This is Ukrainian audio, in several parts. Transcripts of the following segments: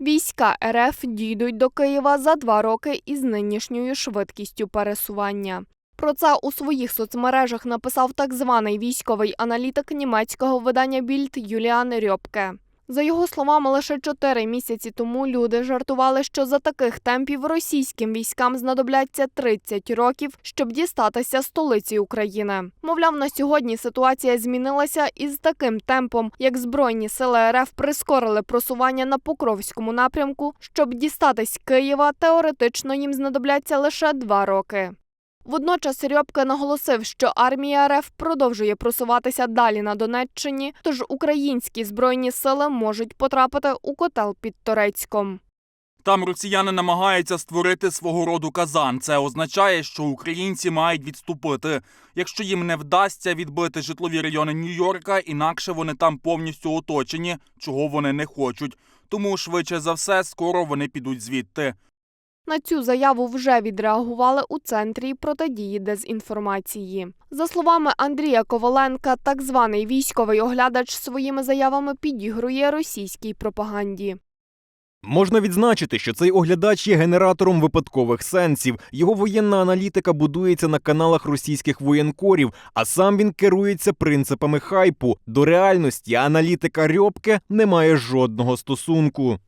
Війська РФ дійдуть до Києва за два роки із нинішньою швидкістю пересування. Про це у своїх соцмережах написав так званий військовий аналітик німецького видання Більд Юліан Рьопке. За його словами, лише чотири місяці тому люди жартували, що за таких темпів російським військам знадобляться 30 років, щоб дістатися столиці України. Мовляв, на сьогодні ситуація змінилася і з таким темпом, як збройні сили РФ прискорили просування на Покровському напрямку, щоб дістатись Києва, теоретично їм знадобляться лише два роки. Водночас Рьопке наголосив, що армія РФ продовжує просуватися далі на Донеччині, тож українські збройні сили можуть потрапити у котел під Торецьком. Там росіяни намагаються створити свого роду казан. Це означає, що українці мають відступити. Якщо їм не вдасться відбити житлові райони Нью-Йорка, інакше вони там повністю оточені, чого вони не хочуть. Тому швидше за все, скоро вони підуть звідти. На цю заяву вже відреагували у центрі протидії дезінформації. За словами Андрія Коваленка, так званий військовий оглядач своїми заявами підігрує російській пропаганді. Можна відзначити, що цей оглядач є генератором випадкових сенсів. Його воєнна аналітика будується на каналах російських воєнкорів, а сам він керується принципами хайпу. До реальності аналітика Рьопке не має жодного стосунку.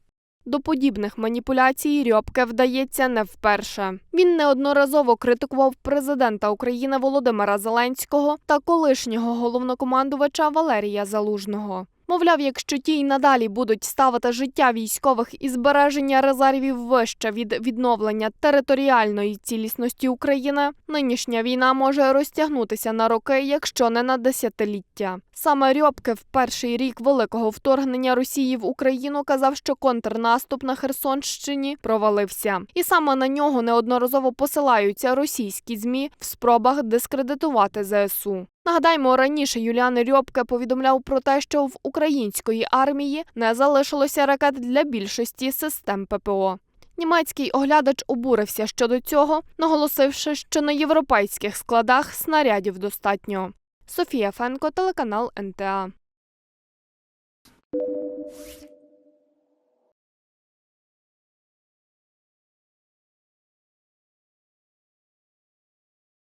До подібних маніпуляцій Рьопке вдається не вперше. Він неодноразово критикував президента України Володимира Зеленського та колишнього головнокомандувача Валерія Залужного. Мовляв, якщо ті й надалі будуть ставити життя військових і збереження резервів вище від відновлення територіальної цілісності України, нинішня війна може розтягнутися на роки, якщо не на десятиліття. Саме Рьопке в перший рік великого вторгнення Росії в Україну казав, що контрнаступ на Херсонщині провалився, і саме на нього неодноразово посилаються російські змі в спробах дискредитувати ЗСУ. Нагадаємо, раніше Юліан Рьопке повідомляв про те, що в української армії не залишилося ракет для більшості систем ППО. Німецький оглядач обурився щодо цього, наголосивши, що на європейських складах снарядів достатньо. Софія Фенко, телеканал НТА.